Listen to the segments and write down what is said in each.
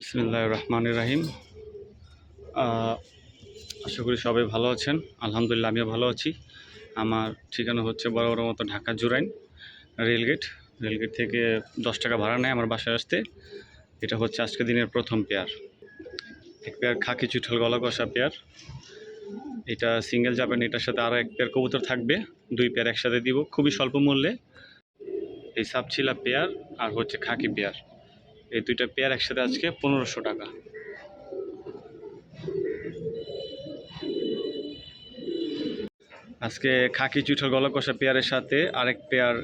বিসমুল্লাহ রহমান রাহিম। আশা করি সবাই ভালো আছেন। আলহামদুলিল্লাহ, আমিও ভালো আছি। আমার ঠিকানা হচ্ছে বড় বড় মতো ঢাকা জুরাইন রেলগেট। রেলগেট থেকে দশ টাকা ভাড়া নেয় আমার বাসায় আসতে। এটা হচ্ছে আজকে দিনের প্রথম পেয়ার। এক পেয়ার খাকি চুঠল গলা কষা পেয়ার। এটা সিঙ্গেল যাবেন, এটার সাথে আরও এক পেয়ার কবুতর থাকবে। দুই পেয়ার একসাথে দিব, খুবই স্বল্প মূল্যে। এই সাপছিলা পেয়ার আর হচ্ছে খাকি পেয়ার। এই দুইটা পেয়ার একসাথে আজকে পনেরোশো টাকা। আজকে খাকি চুঠল গলা কষা পেয়ারের সাথে আরেক পেয়ার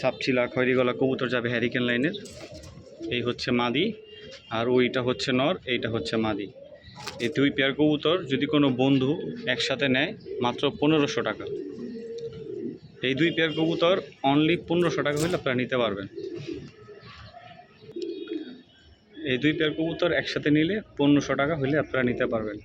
সাপছিলা খয়রি গলা কবুতর যাবে হ্যারিকেন লাইনের এই হচ্ছে মাদি আর ওইটা হচ্ছে নর, এইটা হচ্ছে মাদি। এই দুই পেয়ার কবুতর যদি কোনো বন্ধু একসাথে নেয়, মাত্র পনেরোশো টাকা। এই দুই পেয়ার কবুতর অনলি পনেরোশো টাকা হলে আপনারা নিতে পারবেন। এই দুই পেয়ার কবুতর একসাথে নিলে পনেরোশো টাকা হলে আপনারা নিতে পারবেন।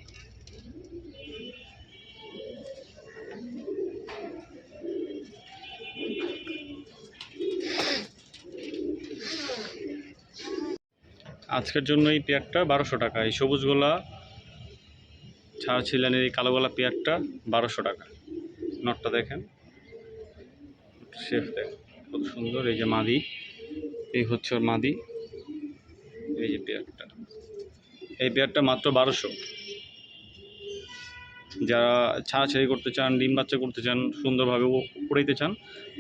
আজকের জন্য এই পেয়ারটা বারোশো টাকা। এই সবুজ গোলা, ছাড়া ছিলেন এই কালো গোলা পেয়ারটা বারোশো টাকা। নটটা দেখেন। শেফ দেখেন, কত সুন্দর। এই যে মাদি, এই হচ্ছে ওর মাদি। এই যে পেয়ারটা। এই পেয়ারটা মাত্র বারোশো। যারা ছাড়াছাড়ি করতে চান, ডিম বাচ্চা করতে চান, সুন্দরভাবে উড়াইতে চান,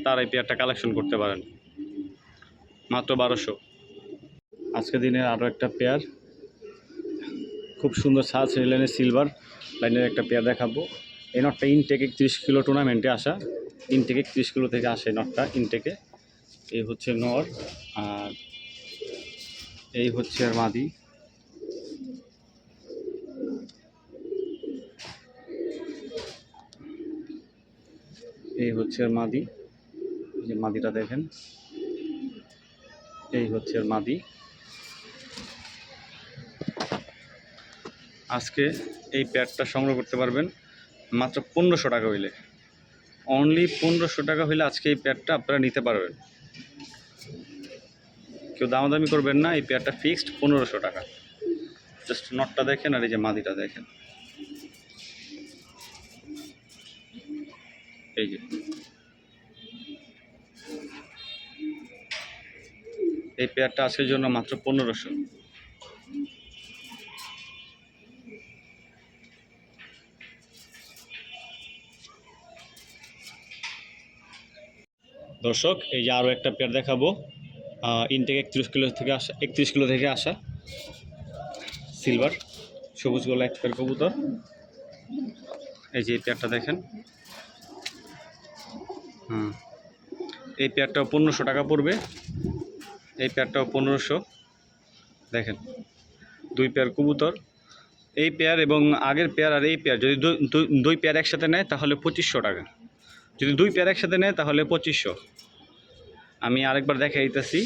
তারা এই পেয়ারটা কালেকশন করতে পারেন। মাত্র বারোশো। আজকে দিনে আরও একটা পেয়ার। খুব সুন্দর সাজ লাইনের সিলভার লাইনের একটা পেয়ার দেখাবো। এই নটটা ইনটেকে তিরিশ কিলো টুর্নামেন্টে আসা। ইনটেকে তিরিশ কিলো থেকে আসে নটটা ইনটেকে এই হচ্ছে নর এই হচ্ছে আর মাদি। এই হচ্ছে আর মাদি। যে মাদিটা দেখেন। এই হচ্ছে আর মাদি। আজকে এই প্যাডটা সংগ্রহ করতে পারবেন মাত্র পনেরোশো টাকা হইলে। অনলি পনেরোশো টাকা হইলে আজকে এই প্যাডটা আপনারা নিতে পারবেন। কেউ দামাদামি করবেন না, এই পেয়ারটা ফিক্সড পনেরোশো টাকা। জাস্ট নটটা দেখেন আর এই যে মাদিটা দেখেন। এই যে। এই পেয়ারটা আজকের জন্য মাত্র পনেরোশো। দর্শক, এই যে আরও একটা পেয়ার দেখাবো। ইনটেক একত্রিশ কিলো থেকে আসা, একত্রিশ কিলো থেকে আসা সিলভার সবুজ গোলা এক পেয়ার কবুতর। এই যে এই পেয়ারটা দেখেন। হুম। এই পেয়ারটাও পনেরোশো টাকা পড়বে। এই পেয়ারটাও পনেরোশো। দেখেন, দুই পেয়ার কবুতর। এই পেয়ার এবং আগের পেয়ার আর এই পেয়ার, যদি দুই- পেয়ার একসাথে নেয় তাহলে পঁচিশশো টাকা। যদি দুই পেয়ার একসাথে নেয় তাহলে পঁচিশশো। আমি আরেকবার দেখাই দিতেছি।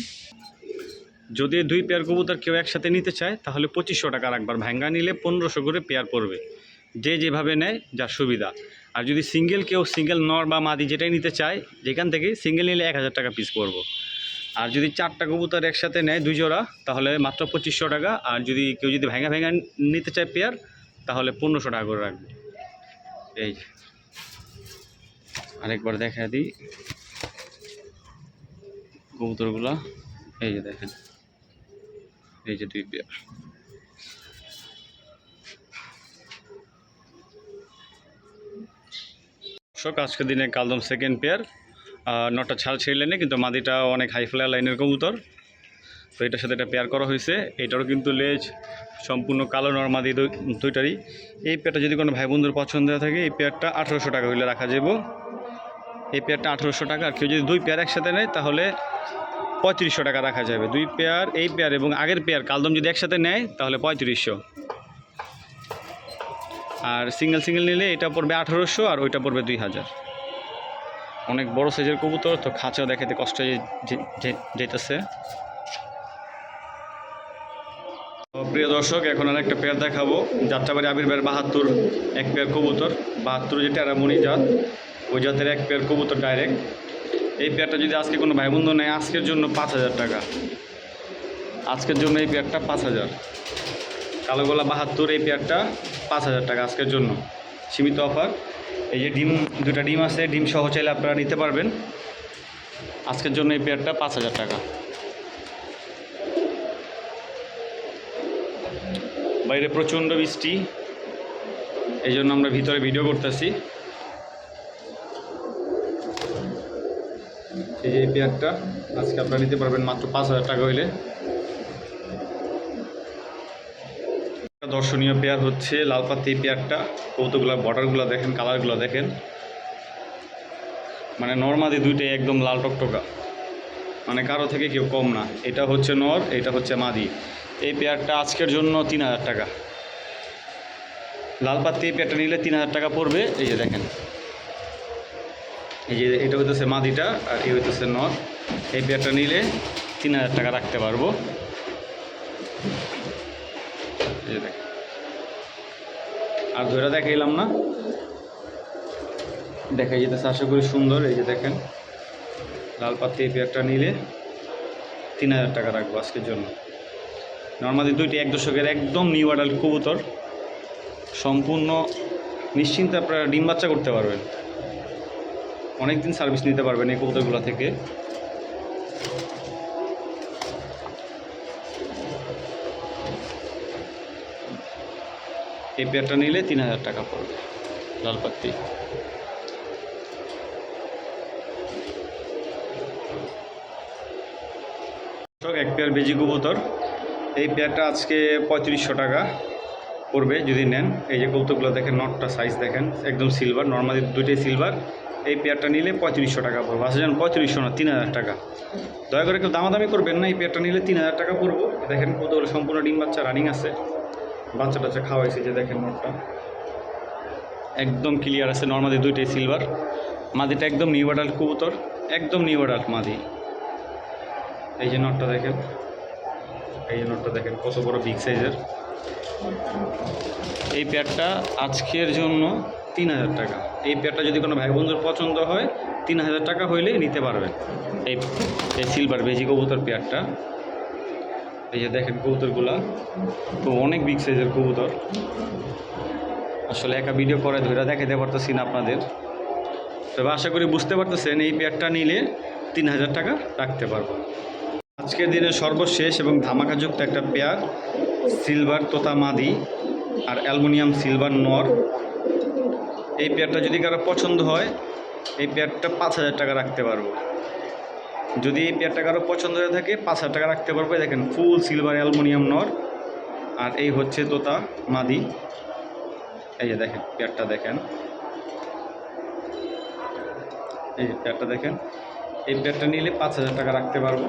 যদি দুই পেয়ার কবুতর কেউ একসাথে নিতে চায়, তাহলে পঁচিশশো টাকা রাখবার ভ্যাঙ্গা নিলে পনেরোশো করে পেয়ার পড়বে। যে যেভাবে নেয়, যার সুবিধা। আর যদি সিঙ্গেল কেউ সিঙ্গেল নর বা মাদি যেটাই নিতে চায়, যেখান থেকে সিঙ্গেল নিলে এক হাজার টাকা পিস পড়ব। আর যদি চারটা কবুতর একসাথে নেয়, দুই জোড়া, তাহলে মাত্র পঁচিশশো টাকা। আর যদি কেউ যদি ভেঙা ভেঙা নিতে চায় পেয়ার, তাহলে পনেরোশো টাকা করে রাখবে। এই আরেকবার দেখা দিই। কবুতরগুলা। এই যে দেখেন। এই যে দুই পেয়ার। দর্শক, আজকের দিনে কালদম সেকেন্ড পেয়ার নটা ছাল ছেড়ে লাইনে কিন্তু মাদিটা অনেক হাই ফ্লায়ার লাইনের কবুতর। তো এটার সাথে এটা পেয়ার করা হয়েছে। এটারও কিন্তু লেজ সম্পূর্ণ কালো নর্মাদি দুইটারই। এই পেয়ারটা যদি কোনো ভাই বন্ধুর পছন্দ থাকে, এই পেয়ারটা আঠেরোশো টাকা হইলে রাখা যাব এই পেয়ারটা আঠেরোশো টাকা। আর কেউ যদি দুই পেয়ার একসাথে নেয়, তাহলে পঁয়ত্রিশশো টাকা রাখা যাবে। দুই পেয়ার, এই পেয়ার এবং আগের পেয়ার, কালদম যদি একসাথে নেয়, তাহলে পঁয়ত্রিশশো। আর সিঙ্গেল সিঙ্গেল নিলে এটা পড়বে আঠেরোশো আর ওইটা পড়বে দুই হাজার। অনেক বড় সাইজের কবুতর, তো খাঁচা দেখাতে কষ্ট যেতেছে। প্রিয় দর্শক, এখন আর একটা পেয়ার দেখাবো। যাত্রাবাড়ি আবির বাহাত্তর, এক পেয়ার কবুতর, বাহাত্তর যে টেরামণি জাত ওই জাতের এক পেয়ার কবুতর ডাইরেক্ট এই পেয়ারটা যদি আজকে কোনো ভাই বন্ধু নেয়, আজকের জন্য পাঁচ হাজার টাকা। আজকের জন্য এই পেয়ারটা পাঁচ হাজার। কালো গোলা বাহাত্তর, এই পেয়ারটা পাঁচ হাজার টাকা আজকের জন্য। সীমিত অফার। এই যে ডিম দুটা ডিম আছে, ডিম সহ চাইলে আপনারা নিতে পারবেন। আজকের জন্য এই পেয়ারটা পাঁচ হাজার টাকা। বাইরে প্রচণ্ড বৃষ্টি। এই জন্য আমরা ভিতরে ভিডিও করতেছি। এই যে এই পেয়ারটা আজকে আপনারা নিতে পারবেন মাত্র পাঁচ হাজার টাকা হইলে। দর্শনীয় পেয়ার হচ্ছে লাল লালপাতি পেয়ারটা। কৌতুগুলা বর্ডারগুলো দেখেন, কালারগুলো দেখেন। মানে নর্মাদি দুইটাই একদম লাল টকটকা। মানে কারও থেকে কেউ কম না। এটা হচ্ছে নর, এটা হচ্ছে মাদি। এই পেয়ারটা আজকের জন্য তিন হাজার টাকা। লাল পাত্তি এই পেয়ারটা নিলে তিন হাজার টাকা পড়বে। এই যে দেখেন। এই যে এটা হইতেছে মাদিটা আর এই হইতেছে নর এই পেয়ারটা নিলে তিন হাজার টাকা রাখতে পারব। আর ধরে দেখাইলাম না। দেখা যেতেছে, আশা করি সুন্দর। এই যে দেখেন, লাল পাত্তি এই পেয়ারটা নিলে তিন হাজার টাকা রাখব আজকের জন্য। নর্মালি দুইটি এক দশকের একদম নিউ অ্যাডাল্ট কবুতর। সম্পূর্ণ নিশ্চিন্তে আপনারা ডিম বাচ্চা করতে পারবেন। অনেক দিন সার্ভিস নিতে পারবেন এই কবুতরগুলো থেকে। এই পেয়ারটা নিলে তিন হাজার টাকা পড়বে, লাল পাত্তি এক পেয়ার বেজি কবুতর। এই পেয়ারটা আজকে পঁয়ত্রিশশো টাকা পড়বে যদি নেন। এই যে কৌতুকগুলো দেখেন, নটটা সাইজ দেখেন, একদম সিলভার নর্মালি দুইটাই সিলভার এই পেয়ারটা নিলে পঁয়ত্রিশশো টাকা পড়বে। আসলে যেন পঁয়ত্রিশশো না, তিন হাজার টাকা। দয়া করে কেউ দামাদামি করবেন না, এই পেয়ারটা নিলে তিন হাজার টাকা পড়ব। দেখেন কত কৌতুকগুলো সম্পূর্ণ ডিম বাচ্চা রানিং আছে। বাচ্চা টাচ্চা খাওয়াইছে যে দেখেন নটটা একদম ক্লিয়ার আছে নর্মালি দুইটাই সিলভার মাদিটা একদম নিউ অ্যাডাল্ট কবুতর, একদম নিউ অ্যাডাল্ট মাদি। এই যে নটটা দেখেন, এই যে নটটা দেখেন, কত বড় বিগ সাইজের এই পেয়ারটা আজকের জন্য তিন হাজার টাকা। এই পেয়ারটা যদি কোনো ভাই বন্ধুর পছন্দ হয় তিন হাজার টাকা হইলেই নিতে পারবেন। এই এই সিলভার বেজি কবুতর পেয়ারটা এই যে দেখেন কবুতরগুলা। তো অনেক বিগ সাইজের কবুতর। আসলে একা ভিডিও করে ধরে দেখাতে পারতেছি না আপনাদের। তবে আশা করি বুঝতে পারতেছেন, এই পেয়ারটা নিলে তিন হাজার টাকা রাখতে পারব। আজকের দিনে সর্বশেষ এবং ধামাকাযুক্ত একটা পেয়ার সিলভার তোতা মাদি আর অ্যালুমিনিয়াম সিলভার নর। এই পেয়ারটা যদি কারও পছন্দ হয়, এই পেয়ারটা পাঁচ হাজার টাকা রাখতে পারব। যদি এই পেয়ারটা কারও পছন্দ হয়ে থাকে, পাঁচ হাজার টাকা রাখতে পারব। দেখেন, ফুল সিলভার অ্যালুমিনিয়াম নর। আর এই হচ্ছে তোতা, মাদি। এই যে দেখেন, পেয়ারটা দেখেন। এই পেয়ারটা দেখেন, এই পেয়ারটা নিলে পাঁচ হাজার টাকা রাখতে পারব।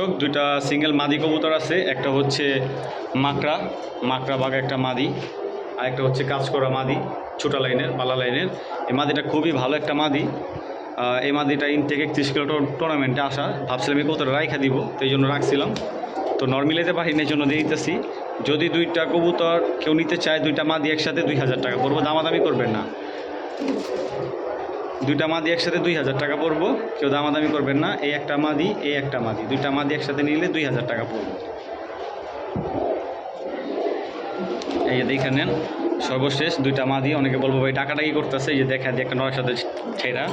দর্শক, দুইটা সিঙ্গেল মাদি কবুতর আছে, একটা হচ্ছে মাকড়া মাকড়া বাঘা একটা মাদি আর একটা হচ্ছে কাজ করা মাদি, ছোটা লাইনের পালা লাইনের। এই মাদিটা খুবই ভালো একটা মাদি। এই মাদিটা ইনটেক একত্রিশ কিলো টুর্নামেন্টে আসা। ভাবছিলাম এই কবুতর রাইখা দিব, তো এই জন্য রাখছিলাম। তো নর্মিলেতে পারি না, এই জন্য দিয়ে দিতেছি। যদি দুইটা কবুতর কেউ নিতে চায়, দুইটা মাদি একসাথে দুই হাজার টাকা। পড়ব দামাদামি করবেন না। দুইটা মাদি একসাথে দুই হাজার টাকা পড়ব। কেউ দামাদামি করবেন না, এই একটা মাদি, এই একটা মাদি। দুইটা মাদি একসাথে নিলে দুই হাজার টাকা পড়ব। এই যে দেখে নেন, সর্বশেষ দুইটা মাদি, অনেকে বলব ভাই, টাকাটা কি করতেছে? এই যে দেখা দিয়ে একটা নয় সাথে ছেঁড়া।